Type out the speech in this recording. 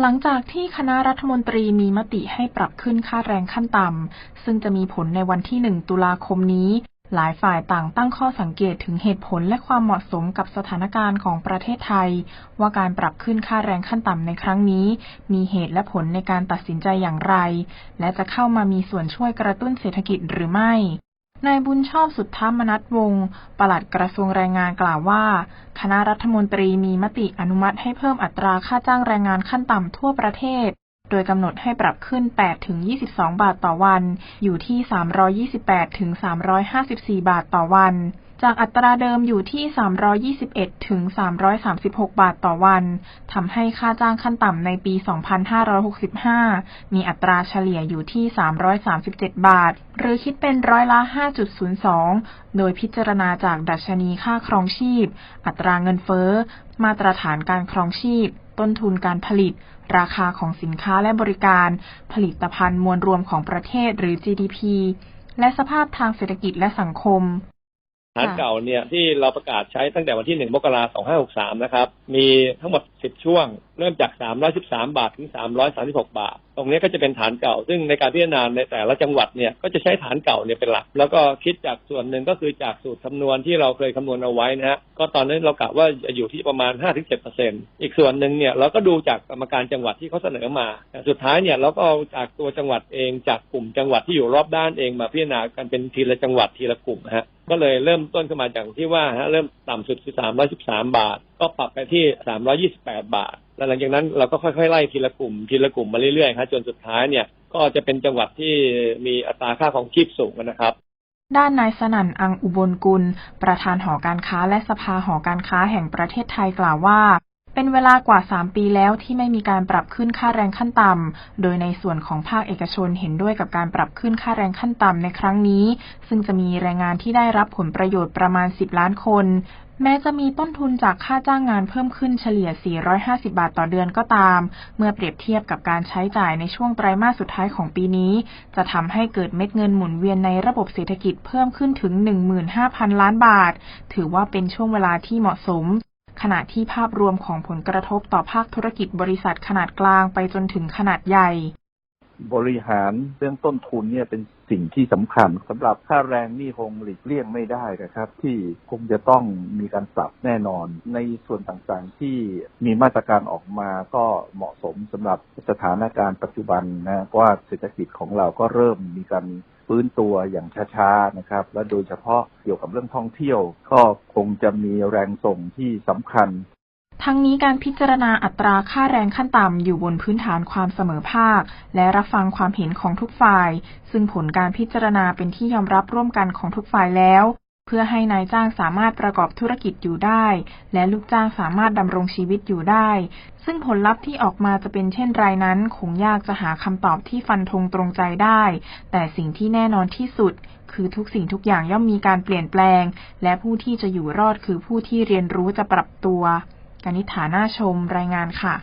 หลังจากที่คณะรัฐมนตรีมีมติให้ปรับขึ้นค่าแรงขั้นต่ำ ซึ่งจะมีผลในวันที่ 1 ตุลาคมนี้ หลายฝ่ายต่างตั้งข้อสังเกตถึงเหตุผลและความเหมาะสมกับสถานการณ์ของประเทศไทย ว่าการปรับขึ้นค่าแรงขั้นต่ำในครั้งนี้ มีเหตุและผลในการตัดสินใจอย่างไร และจะเข้ามามีส่วนช่วยกระตุ้นเศรษฐกิจหรือไม่ นายบุญชอบสุทธมนัสวงศ์ปลัดกระทรวงแรงงานกล่าวว่า คณะรัฐมนตรีมีมติอนุมัติให้เพิ่มอัตราค่าจ้างแรงงานขั้นต่ำทั่วประเทศ โดยกำหนดให้ปรับขึ้น 8 ถึง 22 บาทต่อวัน อยู่ที่ 328 ถึง 354 บาทต่อวัน จากอัตราเดิมอยู่ที่ 321 ถึง 336 บาทต่อวัน ทำให้ค่าจ้างขั้นต่ำในปี 2565 มีอัตราเฉลี่ยอยู่ที่ 337 บาท หรือคิดเป็นร้อยละ 5.02 โดยพิจารณาจากดัชนีค่าครองชีพ อัตราเงินเฟ้อ มาตรฐานการครองชีพ ต้นทุนการผลิต ราคาของสินค้าและบริการ ผลิตภัณฑ์มวลรวมของประเทศหรือ GDP และสภาพทางเศรษฐกิจและสังคม ฐานเก่าเนี่ยที่เราประกาศใช้ตั้งแต่วันที่ 1 มกราคม 2563 นะครับ มีทั้งหมด 10 ช่วง เริ่มจาก 313 บาทถึง 336 บาท ตรงนี้ก็จะเป็นฐานเก่า ซึ่งในการพิจารณาในแต่ละจังหวัดเนี่ยก็จะใช้ฐานเก่าเนี่ยเป็นหลัก แล้วก็คิดจากส่วนหนึ่งก็คือจากสูตรคำนวณที่เราเคยคำนวณเอาไว้นะฮะ ก็ตอนนั้นเรากะว่าอยู่ที่ประมาณ 5-7%อีกส่วนหนึ่งเนี่ยเราก็ดูจากกรรมการจังหวัดที่เขาเสนอมา สุดท้ายเนี่ยเราก็เอาจากตัวจังหวัดเองจากกลุ่มจังหวัดที่อยู่รอบด้านเองมาพิจารณากันเป็นทีละจังหวัดทีละกลุ่มฮะก็เลยเริ่มต้นขึ้นมาจากที่ว่าฮะเริ่มต่ำสุดคือ313 บาท ก็ปรับไปที่ 328 บาท แล้วหลังจากนั้นเราก็ค่อยๆไล่ทีละกลุ่มทีละกลุ่มมาเรื่อยๆครับจนสุดท้ายเนี่ยก็จะเป็นจังหวัดที่มีอัตราค่าของชีพสูงนะครับด้านนายสนั่นอังอุบลกุล ประธานหอการค้าและสภาหอการค้าแห่งประเทศไทยกล่าวว่า เป็นเวลากว่า 3 ปีแล้วที่ไม่มีการปรับขึ้นค่าแรงขั้นต่ำ โดยในส่วนของภาคเอกชนเห็นด้วยกับการปรับขึ้นค่าแรงขั้นต่ำในครั้งนี้ ซึ่งจะมีแรงงานที่ได้รับผลประโยชน์ประมาณ 10 ล้านคน แม้จะมีต้นทุนจากค่าจ้างงานเพิ่มขึ้นเฉลี่ย 450 บาทต่อเดือนก็ตาม เมื่อเปรียบเทียบกับการใช้จ่ายในช่วงไตรมาสสุดท้ายของปีนี้ จะทำให้เกิดเม็ดเงินหมุนเวียนในระบบเศรษฐกิจเพิ่มขึ้นถึง 15,000 ล้านบาท ถือว่าเป็นช่วงเวลาที่เหมาะสม ณะที่ภาพรวมของผลกระทบต่อภาคธุรกิจบริษัทขนาดกลางไปจนถึงขนาดใหญ่ บริหารเรื่องต้นทุนเนี่ยเป็นสิ่งที่สำคัญสำหรับค่าแรงนี่คงหลีกเลี่ยงไม่ได้นะครับ ที่คงจะต้องมีการปรับแน่นอน ในส่วนต่างๆที่มีมาตรการออกมาก็เหมาะสมสำหรับสถานการณ์ปัจจุบันนะว่าเศรษฐกิจของเราก็เริ่มมีการ ฟื้นตัวอย่างช้าๆนะครับ และโดยเฉพาะเกี่ยวกับเรื่องท่องเที่ยว ก็คงจะมีแรงส่งที่สำคัญ ทั้งนี้การพิจารณาอัตราค่าแรงขั้นต่ำอยู่บนพื้นฐานความเสมอภาค และรับฟังความเห็นของทุกฝ่าย ซึ่งผลการพิจารณาเป็นที่ยอมรับร่วมกันของทุกฝ่ายแล้ว เพื่อให้นายจ้างสามารถประกอบธุรกิจอยู่ได้ และลูกจ้างสามารถดำรงชีวิตอยู่ได้ ซึ่งผลลัพธ์ที่ออกมาจะเป็นเช่นไรนั้น คงยากจะหาคำตอบที่ฟันธงตรงใจได้ แต่สิ่งที่แน่นอนที่สุด คือทุกสิ่งทุกอย่างย่อมมีการเปลี่ยนแปลง และผู้ที่จะอยู่รอดคือผู้ที่เรียนรู้จะปรับตัวกนิษฐานาชมรายงานค่ะ